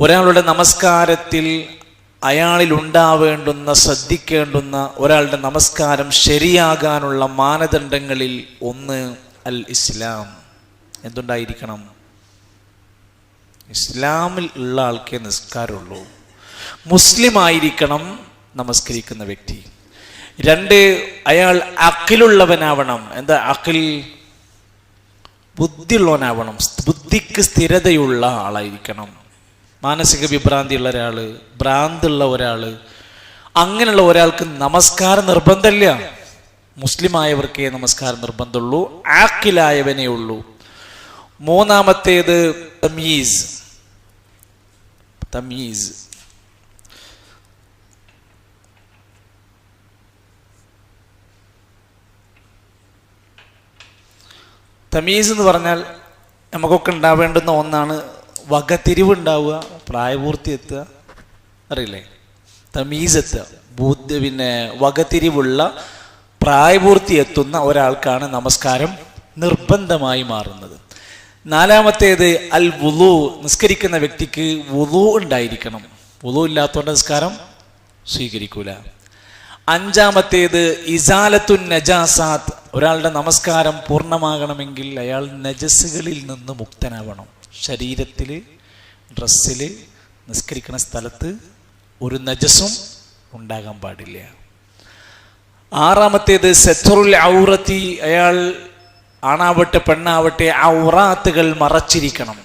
ഒരാളുടെ നമസ്കാരത്തിൽ അയാളിൽ ഉണ്ടാവേണ്ടുന്ന ശ്രദ്ധിക്കേണ്ടുന്ന ഒരാളുടെ നമസ്കാരം ശരിയാകാനുള്ള മാനദണ്ഡങ്ങളിൽ ഒന്ന് അൽ ഇസ്ലാം. എന്തുണ്ടായിരിക്കണം? ഇസ്ലാമിൽ ഉള്ള ആൾക്കേ നിസ്കാരമുള്ളൂ. മുസ്ലിം ആയിരിക്കണം നമസ്കരിക്കുന്ന വ്യക്തി. രണ്ട് അയാൾ അക്കിലുള്ളവനാവണം എന്താ അക്കിൽ ബുദ്ധിയുള്ളവനാവണം. ബുദ്ധിക്ക് സ്ഥിരതയുള്ള ആളായിരിക്കണം. മാനസിക വിഭ്രാന്തിയുള്ള ഒരാൾ ഭ്രാന്തുള്ള ഒരാൾ അങ്ങനെയുള്ള ഒരാൾക്ക് നമസ്കാരം നിർബന്ധമില്ല. മുസ്ലിമായവർക്കേ നമസ്കാരം നിർബന്ധമുള്ളൂ ആക്കിലായവനേ ഉള്ളൂ. മൂന്നാമത്തേത് തമീസ്. തമീസ്. തമീസ് എന്ന് പറഞ്ഞാൽ നമുക്കൊക്കെ ഉണ്ടാവേണ്ടുന്ന ഒന്നാണ് വകതിരിവ് ഉണ്ടാവുക പ്രായപൂർത്തി എത്തുക അറിയില്ലേ? തമീസ് എത്തുക ബുദ്ധി പിന്നെ വകതിരിവുള്ള പ്രായപൂർത്തി എത്തുന്ന ഒരാൾക്കാണ് നമസ്കാരം നിർബന്ധമായി മാറുന്നത്. നാലാമത്തേത് അൽ വുളു നിസ്കരിക്കുന്ന വ്യക്തിക്ക് വുളു ഉണ്ടായിരിക്കണം. വുളു ഇല്ലാത്തതുകൊണ്ട് നിസ്കാരം സ്വീകരിക്കൂല. അഞ്ചാമത്തേത് ഇസാലത്തു നജാസാത്ത്. ഒരാളുടെ നമസ്കാരം പൂർണമാകണമെങ്കിൽ അയാൾ നജസ്സുകളിൽ നിന്ന് മുക്തനാവണം. ശരീരത്തിൽ ഡ്രസ്സിൽ നിസ്കരിക്കുന്ന സ്ഥലത്ത് ഒരു നജസും ഉണ്ടാകാൻ പാടില്ല. ആറാമത്തേത് സെത്തറുൽ ഔറത്തി അയാൾ ആണാവട്ടെ പെണ്ണാവട്ടെ ഔറാത്തുകൾ മറച്ചിരിക്കണം.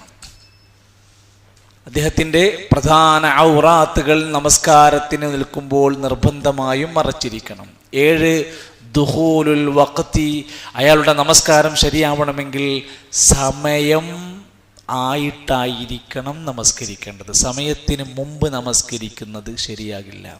അദ്ദേഹത്തിന്റെ പ്രധാന ഔറാത്തുകൾ നമസ്കാരത്തിന് നിൽക്കുമ്പോൾ നിർബന്ധമായും മറച്ചിരിക്കണം. ഏഴ് ദുഹൂലുൽ വഖത്തി അയാളുടെ നമസ്കാരം ശരിയാവണമെങ്കിൽ സമയം ആയിട്ടായിരിക്കണം നമസ്കരിക്കേണ്ടത്. സമയത്തിന് മുമ്പ് നമസ്കരിക്കുന്നത് ശരിയാകില്ല.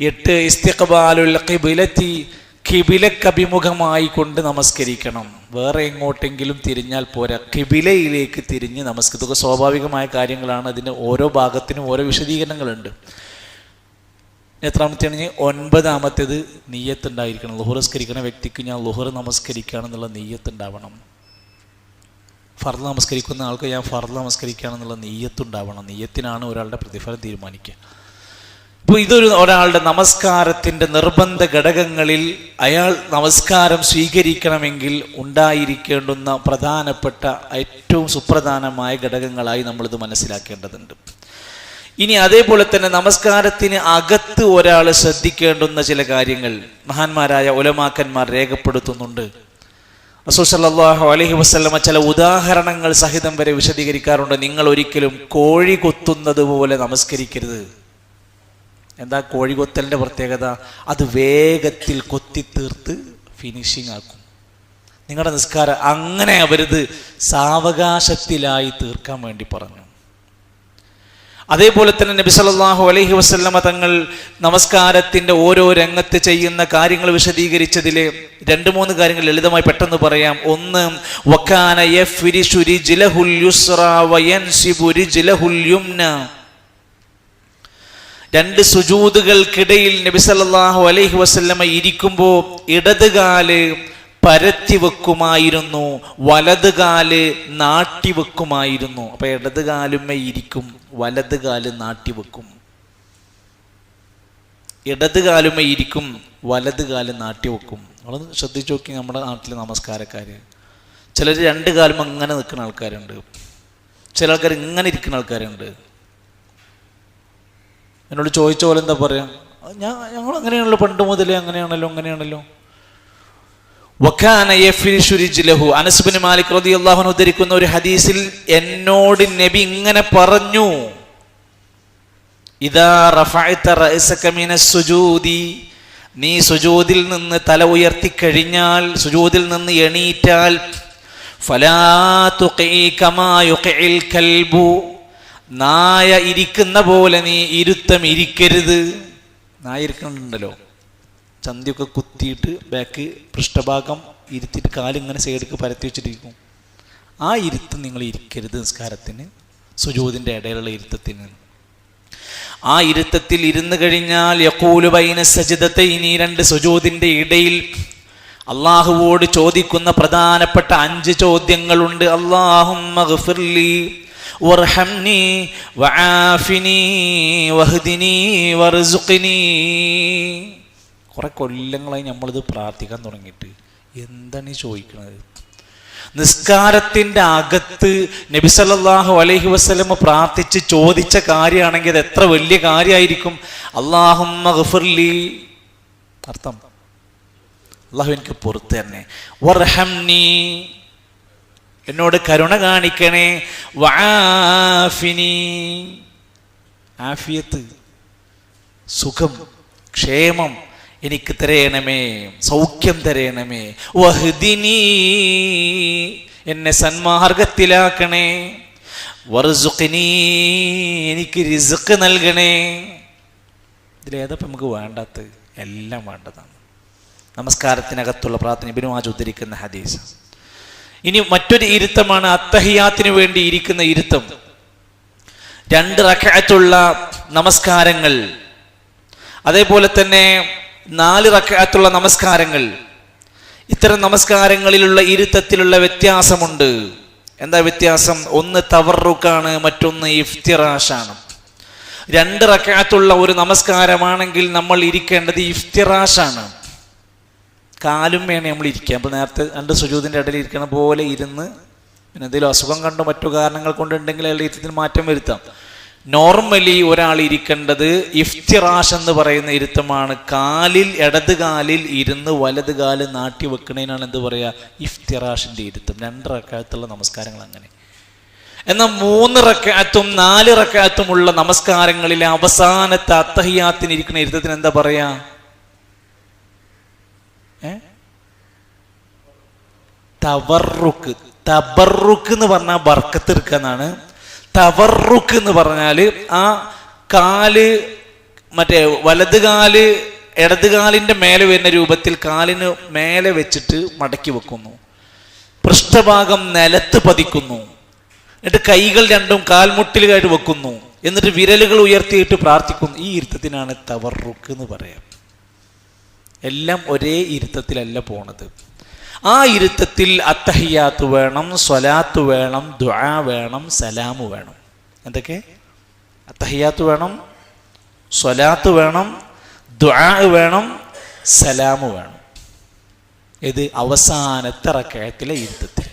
എട്ട് ഇസ്തിഖബാലുൽ ഖിബിലത്തി കിബിലക്കഭിമുഖമായി കൊണ്ട് നമസ്കരിക്കണം. വേറെ എങ്ങോട്ടെങ്കിലും തിരിഞ്ഞാൽ പോരാ. കിബിലയിലേക്ക് തിരിഞ്ഞ് നമസ്കരിക്കുക. സ്വാഭാവികമായ കാര്യങ്ങളാണ്. അതിന് ഓരോ ഭാഗത്തിനും ഓരോ വിശദീകരണങ്ങളുണ്ട്. എത്രാമത്തെയാണെങ്കിൽ ഒൻപതാമത്തേത് നീയത്തുണ്ടായിരിക്കണം നമസ്കരിക്കുന്ന വ്യക്തിക്ക് ഞാൻ ലുഹുർ നമസ്കരിക്കുകയാണെന്നുള്ള നീയത്ത് ഉണ്ടാവണം. ഫർദ് നമസ്കരിക്കുന്ന ആൾക്ക് ഞാൻ ഫർദ് നമസ്കരിക്കുകയാണെന്നുള്ള നെയ്യത്തുണ്ടാവണം. നീയത്തിനാണ് ഒരാളുടെ പ്രതിഫലം തീരുമാനിക്കുക. ഇപ്പോൾ ഇതൊരു ഒരാളുടെ നമസ്കാരത്തിന്റെ നിർബന്ധ ഘടകങ്ങളിൽ അയാൾ നമസ്കാരം സ്വീകരിക്കണമെങ്കിൽ ഉണ്ടായിരിക്കേണ്ടുന്ന പ്രധാനപ്പെട്ട ഏറ്റവും സുപ്രധാനമായ ഘടകങ്ങളായി നമ്മളിത് മനസ്സിലാക്കേണ്ടതുണ്ട്. ഇനി അതേപോലെ തന്നെ നമസ്കാരത്തിന് അകത്ത് ഒരാൾ ശ്രദ്ധിക്കേണ്ടുന്ന ചില കാര്യങ്ങൾ മഹാന്മാരായ ഒലമാക്കന്മാർ രേഖപ്പെടുത്തുന്നുണ്ട്. റസൂസല്ലാഹു അലഹി വസ്ലമ ചില ഉദാഹരണങ്ങൾ സഹിതം വരെ വിശദീകരിക്കാറുണ്ട്. നിങ്ങൾ ഒരിക്കലും കോഴി കൊത്തുന്നത് പോലെ നമസ്കരിക്കരുത്. എന്താ കോഴി കൊത്തലിന്റെ പ്രത്യേകത? അത് വേഗത്തിൽ കൊത്തി തീർത്ത് ഫിനിഷിംഗ് ആക്കും. നിങ്ങളുടെ നിസ്കാരം അങ്ങനെ അവരത് സാവകാശത്തിലായി തീർക്കാൻ വേണ്ടി പറഞ്ഞു. അതേപോലെ തന്നെ നബി സല്ലല്ലാഹു അലൈഹി വസല്ലമ തങ്ങൾ നമസ്കാരത്തിന്റെ ഓരോ രംഗത്ത് ചെയ്യുന്ന കാര്യങ്ങൾ വിശദീകരിച്ചതിൽ രണ്ട് മൂന്ന് കാര്യങ്ങൾ ലളിതമായി പെട്ടെന്ന് പറയാം. ഒന്ന് വക്കാന രണ്ട് സുജൂതുകൾക്കിടയിൽ നബി സല്ലല്ലാഹു അലൈഹി വസല്ലമ ഇരിക്കുമ്പോൾ ഇടതുകാൽ പരത്തി വെക്കുമായിരുന്നു വലതുകാൽ നാട്ടി വെക്കുമായിരുന്നു. അപ്പൊ ഇടതുകാലുമേ ഇരിക്കും വലതുകാൽ നാട്ടി വെക്കും. ഇടതുകാലുമേ ഇരിക്കും നാട്ടി വെക്കും. നമ്മൾ ശ്രദ്ധിച്ചു നോക്കി നമ്മുടെ നാട്ടിലെ നമസ്കാരക്കാര്. ചിലർ രണ്ട് കാലും അങ്ങനെ നിൽക്കുന്ന ആൾക്കാരുണ്ട്. ചില ആൾക്കാർ ഇങ്ങനെ ഇരിക്കുന്ന ആൾക്കാരുണ്ട്. എന്നോട് ചോദിച്ച പോലെ എന്താ പറയാ? ഞാൻ ഞങ്ങൾ അങ്ങനെയാണല്ലോ പണ്ട് മുതലേ അങ്ങനെയാണല്ലോ അങ്ങനെയാണല്ലോ. മാലിക് ഉദ്ധരിക്കുന്ന ഒരു ഹദീസിൽ എന്നോട് നബി ഇങ്ങനെ പറഞ്ഞു. നീ സുജൂദിൽ നിന്ന് തല ഉയർത്തി കഴിഞ്ഞാൽ സുജൂദിൽ നിന്ന് എണീറ്റാൽ നായ ഇരിക്കുന്ന പോലെ നീ ഇരുത്തം ഇരിക്കരുത്. നായ ഇരിക്കുന്നുണ്ടല്ലോ. ചന്തിയൊക്കെ കുത്തിയിട്ട് ബാക്ക് പൃഷ്ഠഭാഗം ഇരുത്തിയിട്ട് കാലിങ്ങനെ സൈഡിലേക്ക് പരത്തി വെച്ചിട്ടിരിക്കും. ആ ഇരുത്തം നിങ്ങൾ ഇരിക്കരുത് നിസ്കാരത്തിന് സുജൂതിന്റെ ഇടയിലുള്ള ഇരുത്തത്തിന്. ആ ഇരുത്തത്തിൽ ഇരുന്ന് കഴിഞ്ഞാൽ യക്കൂലു ബൈന സജിതത്തെ ഇനി രണ്ട് സുജൂതിന്റെ ഇടയിൽ അള്ളാഹുവോട് ചോദിക്കുന്ന പ്രധാനപ്പെട്ട അഞ്ച് ചോദ്യങ്ങളുണ്ട്. അള്ളാഹും വർഹംനി വആഫിനി വഹ്ദിനി കുറെ കൊല്ലങ്ങളായി നമ്മളിത് പ്രാർത്ഥിക്കാൻ തുടങ്ങിയിട്ട്. എന്താണ് ഈ ചോദിക്കുന്നത് നിസ്കാരത്തിന്റെ അകത്ത് നബിസല്ലാഹു അലൈഹി വസല്ലം പ്രാർത്ഥിച്ച് ചോദിച്ച കാര്യമാണെങ്കിൽ അത് എത്ര വലിയ കാര്യമായിരിക്കും? അള്ളാഹും അർത്ഥം? അള്ളാഹു എനിക്ക് പുറത്ത് തന്നെ. വർഹംനി എന്നോട് കരുണ കാണിക്കണേ. വആഫിനി. ആഫിയത്ത്. സുഖം. ക്ഷേമം. എനിക്ക് തരയണമേ സൗഖ്യം തരയണമേ വഹ്ദിനി എന്നെ സന്മാർഗത്തിലാക്കണേ. വർസുഖിനി എനിക്ക് റിസ്ക് നൽകണേ. ഇതിലേതപ്പം നമുക്ക് വേണ്ടാത്ത എല്ലാം വേണ്ടതാണ്. നമസ്കാരത്തിനകത്തുള്ള പ്രാർത്ഥന ബിനുവാജ് ഉദ്ധരിക്കുന്ന ഹദീസ്. ഇനി മറ്റൊരു ഇരുത്തമാണ് അത്തഹിയാത്തിന് വേണ്ടി ഇരിക്കുന്ന ഇരുത്തം. രണ്ട് റക്കഅത്തുള്ള നമസ്കാരങ്ങൾ. അതേപോലെ തന്നെ നാല് റക്കാത്തുള്ള നമസ്കാരങ്ങൾ. ഇത്തരം നമസ്കാരങ്ങളിലുള്ള ഇരുത്തത്തിലുള്ള വ്യത്യാസമുണ്ട്. എന്താ വ്യത്യാസം? ഒന്ന് തവറുക്കാണ് മറ്റൊന്ന് ഇഫ്തിറാഷാണ്. രണ്ട് റക്കാത്തുള്ള ഒരു നമസ്കാരമാണെങ്കിൽ നമ്മൾ ഇരിക്കേണ്ടത് ഇഫ്തിറാഷാണ്. കാലും വേണം നമ്മൾ ഇരിക്കുക അപ്പോൾ നേരത്തെ രണ്ട് സുജൂതിന്റെ ഇടയിൽ ഇരിക്കണ പോലെ ഇരുന്ന് പിന്നെ എന്തെങ്കിലും അസുഖം കണ്ടോ മറ്റു കാരണങ്ങൾ കൊണ്ടുണ്ടെങ്കിൽ അയാളുടെ ഇരുത്തത്തിന് മാറ്റം വരുത്താം. നോർമലി ഒരാൾ ഇരിക്കേണ്ടത് ഇഫ്തിറാഷ് എന്ന് പറയുന്ന ഇരുത്തമാണ്. കാലിൽ ഇടത് കാലിൽ ഇരുന്ന് വലത് കാൽ നാട്ടി വെക്കണേനാണ് എന്ത് പറയുക ഇഫ്തിറാഷിന്റെ ഇരുത്തം. രണ്ട് റക്കായത്തുള്ള നമസ്കാരങ്ങൾ അങ്ങനെ. എന്നാൽ മൂന്ന് റക്കാത്തും നാല് റക്കാത്തുമുള്ള നമസ്കാരങ്ങളിലെ അവസാനത്തെ അത്തഹിയാത്തിന് ഇരിക്കുന്ന ഇരുത്തത്തിന് എന്താ പറയാ? തവറുക്ക് തബറുക്ക് എന്ന് പറഞ്ഞാൽ ബർക്കത്ത് എടുക്കുക എന്നാണ് തവറുക്ക് എന്ന് പറഞ്ഞാൽ ആ കാൽ മറ്റേ വലത് കാൽ ഇടത് കാലിന്റെ മേലെ വരുന്ന രൂപത്തിൽ കാലിന് മേലെ വെച്ചിട്ട് മടക്കി വെക്കുന്നു. പൃഷ്ഠഭാഗം നിലത്ത് പതിക്കുന്നു. എന്നിട്ട് കൈകൾ രണ്ടും കാൽമുട്ടിലുകായിട്ട് വെക്കുന്നു. എന്നിട്ട് വിരലുകൾ ഉയർത്തിയിട്ട് പ്രാർത്ഥിക്കുന്നു. ഈ ഇരുത്തത്തിനാണ് തവറുക്ക് എന്ന് പറയാം. എല്ലാം ഒരേ ഇരുത്തത്തിലല്ല പോണത്. ആ ഇരുത്തത്തിൽ അത്തഹിയാത്ത് വേണം സ്വലാത്ത് വേണം ദുആ വേണം സലാമ് വേണം. എന്തൊക്കെ? അത്തഹിയാത്ത് വേണം സ്വലാത്ത് വേണം ദുആ വേണം സലാമ് വേണം. ഇത് അവസാനത്തെ റക്കയത്തിലെ ഇരുത്തത്തിൽ.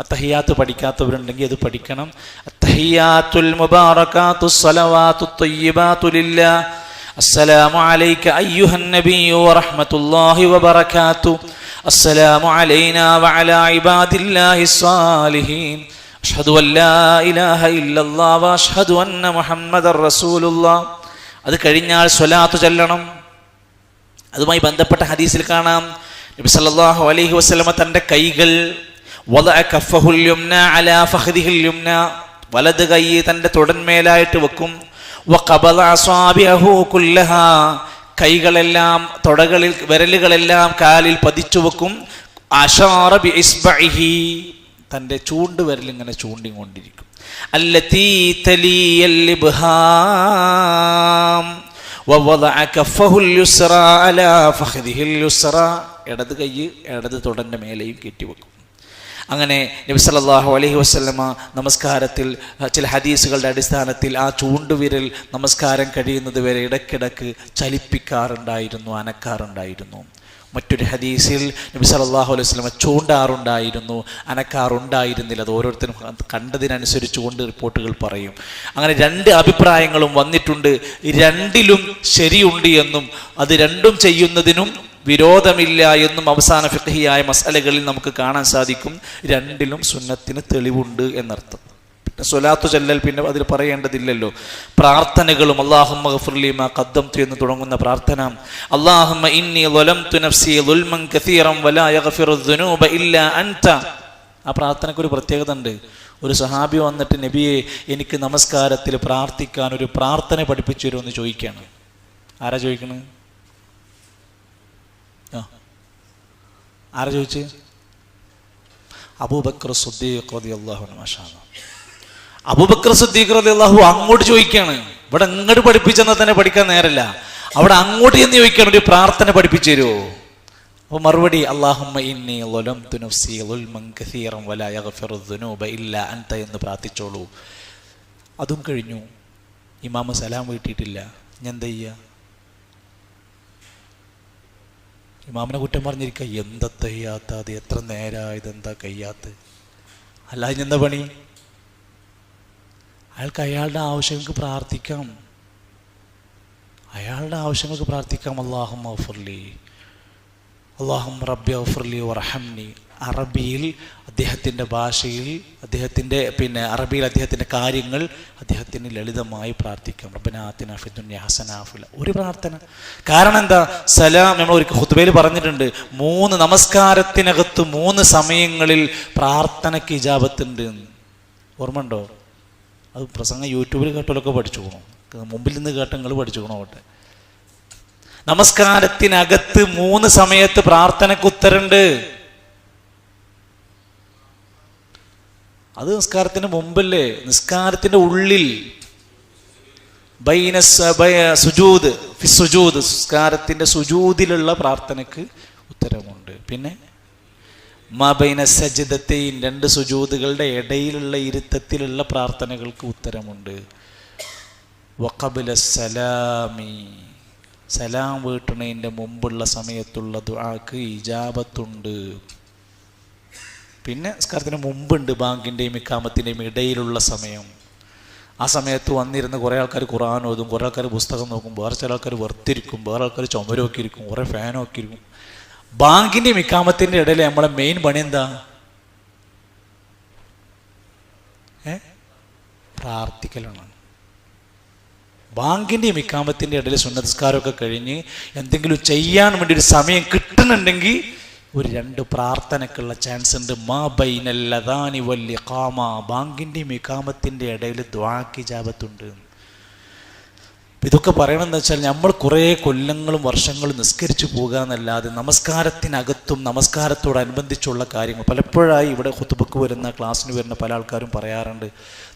അത്തഹിയാത്ത് പഠിക്കാത്തവരുണ്ടെങ്കിൽ അത് പഠിക്കണം. അത്തഹിയാത്തുൽ മുബാറകാത്തു സ്വലവാത്തു തയ്യബാത്തുലില്ല ലില്ലാ. അസ്സലാമു അലൈക അയ്യുഹൻ നബിയ്യു വറഹ്മത്തുള്ളാഹി വബറകാത്തു അസ്സലാമു الله വഅലാ ഇബാദില്ലാഹി സ്വാലിഹീൻ لا إله إلا الله وأشهد أن അന്ന മുഹമ്മദർ الله. അത് കഴിഞ്ഞാൽ സ്വലാത്ത് ചൊല്ലണം. അതുമായി ബന്ധപ്പെട്ട ഹദീസിൽ കാണാം. നബി സല്ലല്ലാഹു അലൈഹി വസല്ലമ തന്റെ കൈകൾ വദഅ കഫഹുൽ യുംന അലാ ഫഖദിഹിൽ യുംന വലത് കൈ തന്റെ തുടന്മേലായിട്ട് വെക്കും. വഖബല അസ്വാബിഹു കുല്ലഹാ കൈകളെല്ലാം തൊടകളിൽ വിരലുകളെല്ലാം കാലിൽ പതിച്ചു വെക്കും. അഷാറബിഹി തന്റെ ചൂണ്ട് വിരലിങ്ങനെ ചൂണ്ടിക്കൊണ്ടിരിക്കും. അല്ല തീത്തലിയല്ലിബ്ഹാം ഇടത് കൈ ഇടത് തൊടന്റെ മേലെയും കെട്ടിവെക്കും അങ്ങനെ നബി സല്ലല്ലാഹു അലൈഹി വസല്ലമ നമസ്കാരത്തിൽ ചില ഹദീസുകളുടെ അടിസ്ഥാനത്തിൽ ആ ചൂണ്ടുവിരൽ നമസ്കാരം കഴിയുന്നത് വരെ ഇടയ്ക്കിടക്ക് ചലിപ്പിക്കാറുണ്ടായിരുന്നു അനക്കാറുണ്ടായിരുന്നു. മറ്റൊരു ഹദീസിൽ നബി സല്ലല്ലാഹു അലൈഹി വസല്ലമ ചൂണ്ടാറുണ്ടായിരുന്നു അനക്കാറുണ്ടായിരുന്നില്ല. അത് ഓരോരുത്തരും കണ്ടതിനനുസരിച്ച് കൊണ്ട് റിപ്പോർട്ടുകൾ പറയും. അങ്ങനെ രണ്ട് അഭിപ്രായങ്ങളും വന്നിട്ടുണ്ട്. രണ്ടിലും ശരിയുണ്ട് എന്നും അത് രണ്ടും ചെയ്യുന്നതിനും വിരോധമില്ല എന്നും അവസാന ഫിഖഹിയായ മസലകളിൽ നമുക്ക് കാണാൻ സാധിക്കും. രണ്ടിലും സുന്നത്തിന് തെളിവുണ്ട് എന്നർത്ഥം. പിന്നെ സ്വലാത്തു ചെല്ലൽ പിന്നെ അതിൽ പറയേണ്ടതില്ലല്ലോ. പ്രാർത്ഥനകളും അള്ളാഹുമ്മ ഗഫുർലിമ കദ്ദം എന്ന് തുടങ്ങുന്ന പ്രാർത്ഥന. അള്ളാഹുമ്മ ഇന്നി ളലംതു തുനഫ്സി ളുൽമൻ കസീറൻ വലാ യഗ്ഫിറു ദുനൂബ ഇല്ലാ അൻത. ആ പ്രാർത്ഥനയ്ക്ക് ഒരു പ്രത്യേകത ഉണ്ട്. ഒരു സഹാബി വന്നിട്ട് നബിയെ എനിക്ക് നമസ്കാരത്തിൽ പ്രാർത്ഥിക്കാൻ ഒരു പ്രാർത്ഥന പഠിപ്പിച്ചു തരുമെന്ന് ചോദിക്കുകയാണ്. ആരാ ചോദിക്കണത്? ആ ആരാ ചോദിച്ച്? അബൂബക്കർ സുദ്ദീഖ് അൻഹു മാഷാ അബൂബക്കർ സുദ്ദീഖ് റളിയല്ലാഹു അങ്ങോട്ട് ചോദിക്കുകയാണ് ഇവിടെ അങ്ങോട്ട് പഠിപ്പിച്ചെന്നാൽ തന്നെ പഠിക്കാൻ നേരല്ല. അവിടെ അങ്ങോട്ട് ചെന്ന് ചോദിക്കാണ് ഒരു പ്രാർത്ഥന പഠിപ്പിച്ചു തരുമോ അപ്പോൾ മറുപടി അള്ളാഹുമ്മ ഇന്നി അൻത എന്ന് പ്രാർത്ഥിച്ചോളൂ. അതും കഴിഞ്ഞു. ഇമാമ സലാം വീട്ടിയിട്ടില്ല. ഞാൻ എന്താ ചെയ്യുക ഇമാമിനെ കുറ്റം പറഞ്ഞിരിക്കുക എന്താ തയ്യാത്ത? അത് എത്ര നേരമായത് എന്താ കയ്യാത്ത? അല്ലാതെ എന്താ പണി? അയാൾക്ക് അയാളുടെ ആവശ്യങ്ങൾക്ക് പ്രാർത്ഥിക്കാം. അയാളുടെ ആവശ്യങ്ങൾക്ക് പ്രാർത്ഥിക്കാം. അള്ളാഹും ഔഫർലി അള്ളാഹും റബ്ബി ഔഫർലി വറഹംനി അറബിയിൽ അദ്ദേഹത്തിന്റെ ഭാഷയിൽ അദ്ദേഹത്തിന്റെ പിന്നെ അറബിയിൽ അദ്ദേഹത്തിന്റെ കാര്യങ്ങൾ അദ്ദേഹത്തിന് ലളിതമായി പ്രാർത്ഥിക്കാം. റബ്ബനാത്തിന ഫിദുന്യ ഹസനാഫുല ഒരു പ്രാർത്ഥന. കാരണം എന്താ? സലാം നമ്മൾ ഒരു ഹുത്തുബയിൽ പറഞ്ഞിട്ടുണ്ട്. മൂന്ന് നമസ്കാരത്തിനകത്ത് മൂന്ന് സമയങ്ങളിൽ പ്രാർത്ഥനയ്ക്ക് ഇജാപത്തുണ്ട്. ഓർമ്മ ഉണ്ടോ അത് പ്രസംഗം യൂട്യൂബിൽ കേട്ടോലൊക്കെ പഠിച്ചുക്കണോ മുമ്പിൽ നിന്ന് കേട്ട നിങ്ങൾ പോകണം അവിടെ നമസ്കാരത്തിനകത്ത് മൂന്ന് സമയത്ത് പ്രാർത്ഥനയ്ക്ക് ഉത്തരണ്ട് അത് നിസ്കാരത്തിന് മുമ്പല്ലേ? നിസ്കാരത്തിന്റെ ഉള്ളിൽ സുജൂദ് ഫി സുജൂദ്. നിസ്കാരത്തിന്റെ സുജൂദിലുള്ള പ്രാർത്ഥനയ്ക്ക് ഉത്തരമുണ്ട് പിന്നെ മബൈന സജിതത്തെയും രണ്ട് സുജൂദുകളുടെ ഇടയിലുള്ള ഇരുത്തത്തിലുള്ള പ്രാർത്ഥനകൾക്ക് ഉത്തരമുണ്ട് സലാമി. സലാം വീട്ടണതിന്റെ മുമ്പുള്ള സമയത്തുള്ള ദുആക്ക് ഇജാബത്തുണ്ട്. പിന്നെ നിസ്കാരത്തിന് മുമ്പുണ്ട് ബാങ്കിന്റെയും ഇക്കാമത്തിന്റെയും ഇടയിലുള്ള സമയം. ആ സമയത്ത് വന്നിരുന്ന് കുറേ ആൾക്കാർ ഖുർആൻ ഓതും കുറേ ആൾക്കാർ പുസ്തകം നോക്കും വേറെ ചില ആൾക്കാർ വെറുത്തിരിക്കും വേറെ ആൾക്കാർ ചുമരൊക്കെ ഇരിക്കും കുറേ ഫാനൊക്കെ ഇരിക്കും. ബാങ്കിന്റെയും ഇക്കാമത്തിന്റെ ഇടയിൽ നമ്മളെ മെയിൻ പണി എന്താ? ഏ? പ്രാർത്ഥിക്കലാണ്. ബാങ്കിന്റെയും ഇക്കാമത്തിന്റെ ഇടയിൽ സുന്നതസ്കാരമൊക്കെ കഴിഞ്ഞ് എന്തെങ്കിലും ചെയ്യാൻ വേണ്ടി ഒരു സമയം കിട്ടുന്നുണ്ടെങ്കിൽ ഒരു രണ്ട് പ്രാർത്ഥനക്കുള്ള ചാൻസ് ഉണ്ട്. മാ ബൈനല്ലതാനി വല്യ കാമ ബാങ്കിന്റെയും ഇക്കാമത്തിന്റെ ഇടയിൽ ദ്വാക്കി ജാപത്തുണ്ട് ഇതൊക്കെ പറയണമെന്ന് വെച്ചാൽ നമ്മൾ കുറേ കൊല്ലങ്ങളും വർഷങ്ങളും നിസ്കരിച്ചു പോകുക എന്നല്ലാതെ നമസ്കാരത്തിനകത്തും നമസ്കാരത്തോടനുബന്ധിച്ചുള്ള കാര്യങ്ങൾ പലപ്പോഴായി ഇവിടെ കുത്തുബക്ക് വരുന്ന ക്ലാസ്സിന് വരുന്ന പല ആൾക്കാരും പറയാറുണ്ട്.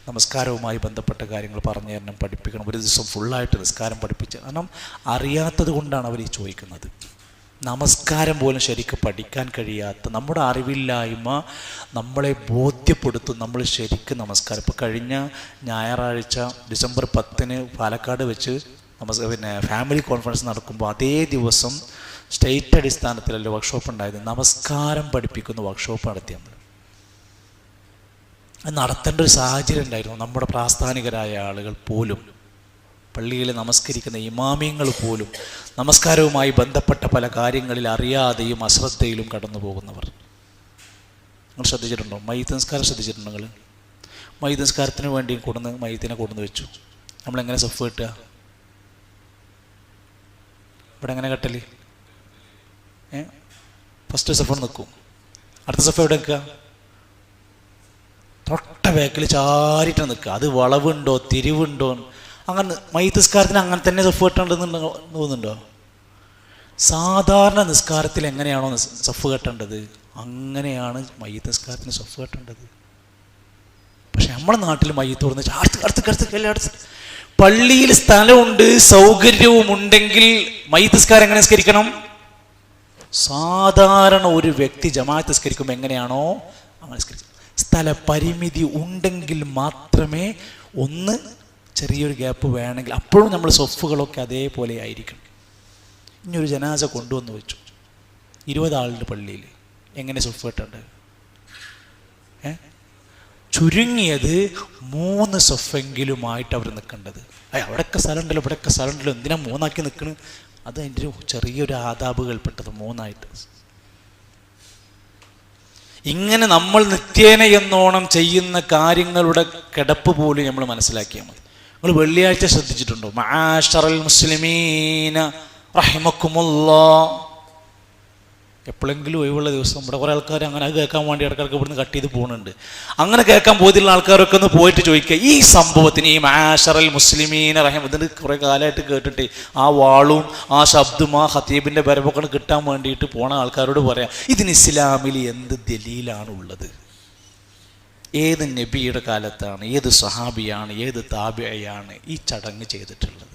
നമസ്കാരവുമായി ബന്ധപ്പെട്ട കാര്യങ്ങൾ പറഞ്ഞു തരണം പഠിപ്പിക്കണം. ഒരു ദിവസം ഫുള്ളായിട്ട് നിസ്കാരം പഠിപ്പിച്ച്. കാരണം അറിയാത്തത് കൊണ്ടാണ് അവർ ഈ ചോദിക്കുന്നത്. നമസ്കാരം പോലും ശരിക്കും പഠിക്കാൻ കഴിയാത്ത നമ്മുടെ അറിവില്ലായ്മ നമ്മളെ ബോധ്യപ്പെടുത്തും. നമ്മൾ ശരിക്കും നമസ്കാരം. ഇപ്പോൾ കഴിഞ്ഞ ഞായറാഴ്ച ഡിസംബർ പത്തിന് പാലക്കാട് വെച്ച് നമസ് പിന്നെ ഫാമിലി കോൺഫറൻസ് നടക്കുമ്പോൾ അതേ ദിവസം സ്റ്റേറ്റ് അടിസ്ഥാനത്തിലല്ല വർക്ക്ഷോപ്പ് ഉണ്ടായത്? നമസ്കാരം പഠിപ്പിക്കുന്ന വർക്ക്ഷോപ്പ് നടത്തി നമ്മൾ നടത്തേണ്ട ഒരു സാഹചര്യം ഉണ്ടായിരുന്നു. നമ്മുടെ പ്രാസ്ഥാനികരായ ആളുകൾ പോലും പള്ളിയിൽ നമസ്കരിക്കുന്ന ഇമാമിയങ്ങൾ പോലും നമസ്കാരവുമായി ബന്ധപ്പെട്ട പല കാര്യങ്ങളിൽ അറിയാതെയും അശ്രദ്ധയിലും കടന്നു പോകുന്നവർ നിങ്ങൾ ശ്രദ്ധിച്ചിട്ടുണ്ടോ? മയ്യത്ത് നിസ്കാരം ശ്രദ്ധിച്ചിട്ടുണ്ടോ നിങ്ങൾ? മയ്യത്ത് നിസ്കാരത്തിന് വേണ്ടി കൊടുന്ന് മയ്യത്തിനെ കൊടുന്ന് വെച്ചു. നമ്മളെങ്ങനെ സഫ് കിട്ടുക? ഇവിടെ എങ്ങനെ കെട്ടൽ? ഏ? ഫസ്റ്റ് സഫ് നിൽക്കും. അടുത്ത സഫ് എവിടെ നിൽക്കുക? തൊട്ട ബാക്കിൽ ചാരിട്ട് നിൽക്കുക. അത് വളവുണ്ടോ തിരിവുണ്ടോ അങ്ങനെ മൈതസ്കാരത്തിന് അങ്ങനെ തന്നെ സഫ് കെട്ടേണ്ടതെന്ന് തോന്നുന്നുണ്ടോ? സാധാരണ നിസ്കാരത്തിൽ എങ്ങനെയാണോ സഫ് കെട്ടേണ്ടത് അങ്ങനെയാണ് മയ്യത്ത് നിസ്കാരത്തിന് സഫ് കെട്ടേണ്ടത് പക്ഷെ നമ്മുടെ നാട്ടിൽ മയ്യത്ത് കൊടുന്ന് അടുത്ത് അടുത്ത് അടുത്ത് എല്ലാം അടുത്ത്. പള്ളിയിൽ സ്ഥലമുണ്ട് സൗകര്യവും ഉണ്ടെങ്കിൽ മയ്യത്ത് നിസ്കാരം എങ്ങനെ നിസ്കരിക്കണം? സാധാരണ ഒരു വ്യക്തി ജമാഅത്ത് നിസ്കരിക്കുമ്പോൾ എങ്ങനെയാണോ അങ്ങനെ സ്ഥല പരിമിതി ഉണ്ടെങ്കിൽ മാത്രമേ ഒന്ന് ചെറിയൊരു ഗ്യാപ്പ് വേണമെങ്കിൽ അപ്പോഴും നമ്മൾ സൊഫുകളൊക്കെ അതേപോലെ ആയിരിക്കണം. ഇനിയൊരു ജനാസ കൊണ്ടുവന്ന് വെച്ചു. ഇരുപത് ആളുടെ പള്ളിയിൽ എങ്ങനെ സൊഫ് കെട്ടേണ്ടത് ഏ? ചുരുങ്ങിയത് മൂന്ന് സൊഫെങ്കിലുമായിട്ട് അവർ നിൽക്കേണ്ടത്. അയ്യ അവിടെയൊക്കെ സ്ഥലമുണ്ടല്ലോ ഇവിടെയൊക്കെ സ്ഥലമുണ്ടല്ലോ. എന്തിനാ മൂന്നാക്കി നിൽക്കണ്? അത് അതിന്റെ ഒരു ചെറിയൊരു ആദാബുകൾപ്പെട്ടത് മൂന്നായിട്ട്. ഇങ്ങനെ നമ്മൾ നിത്യേന എന്നോണം ചെയ്യുന്ന കാര്യങ്ങളുടെ കിടപ്പ് പോലും നമ്മൾ മനസ്സിലാക്കിയാൽ മതി. നിങ്ങൾ വെള്ളിയാഴ്ച ശ്രദ്ധിച്ചിട്ടുണ്ടോ? മാഷറൽ മുസ്ലിമീന റഹിമക്കുമുല്ലാ. എപ്പോഴെങ്കിലും ഒഴിവുള്ള ദിവസം ഇവിടെ കുറേ ആൾക്കാർ അങ്ങനെ അത് കേൾക്കാൻ വേണ്ടി ഇടക്കിടക്ക് ഇവിടുന്ന് കട്ട് ചെയ്ത് പോകുന്നുണ്ട്. അങ്ങനെ കേൾക്കാൻ പോയിട്ടുള്ള ആൾക്കാരൊക്കെ ഒന്ന് പോയിട്ട് ചോദിക്കുക ഈ സംഭവത്തിന് ഈ മാഷറൽ മുസ്ലിമീന റഹിം ഇതിന് കുറേ കാലമായിട്ട് കേട്ടിട്ട് ആ വാളും ആ ശബ്ദവും ആ ഹത്തീബിന്റെ വരവൊക്കെ കിട്ടാൻ വേണ്ടിയിട്ട് പോണ ആൾക്കാരോട് പറയാം ഇതിന് ഇസ്ലാമിൽ എന്ത് ദലീലാണ് ഉള്ളത്? ഏത് നബിയുടെ കാലത്താണ് ഏത് സഹാബിയാണ് ഏത് താബിയാണ് ഈ ചടങ്ങ് ചെയ്തിട്ടുള്ളത്?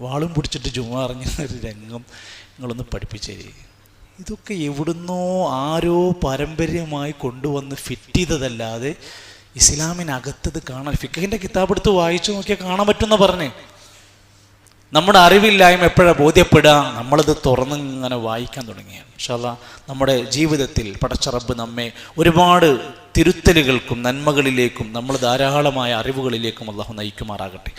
വാളും പിടിച്ചിട്ട് ജുമാ അറിഞ്ഞ ഒരു രംഗം നിങ്ങളൊന്ന് പഠിപ്പിച്ചേ. ഇതൊക്കെ എവിടുന്നോ ആരോ പാരമ്പര്യമായി കൊണ്ടുവന്ന് ഫിറ്റ് ചെയ്തതല്ലാതെ ഇസ്ലാമിനകത്തത് കാണാൻ കിതാബ് എടുത്ത് വായിച്ചു നോക്കിയാൽ കാണാൻ പറ്റുമെന്ന് പറഞ്ഞേ. നമ്മുടെ അറിവില്ലായ്മ എപ്പോഴാണ് ബോധ്യപ്പെടുക? നമ്മളത് തുറന്ന് ഇങ്ങനെ വായിക്കാൻ തുടങ്ങിയാണ്. ഷാല നമ്മുടെ ജീവിതത്തിൽ പടച്ചറബ് നമ്മെ ഒരുപാട് തിരുത്തലുകൾക്കും നന്മകളിലേക്കും നമ്മൾ ധാരാളമായ അറിവുകളിലേക്കും അള്ളാഹു നയിക്കുമാറാകട്ടെ.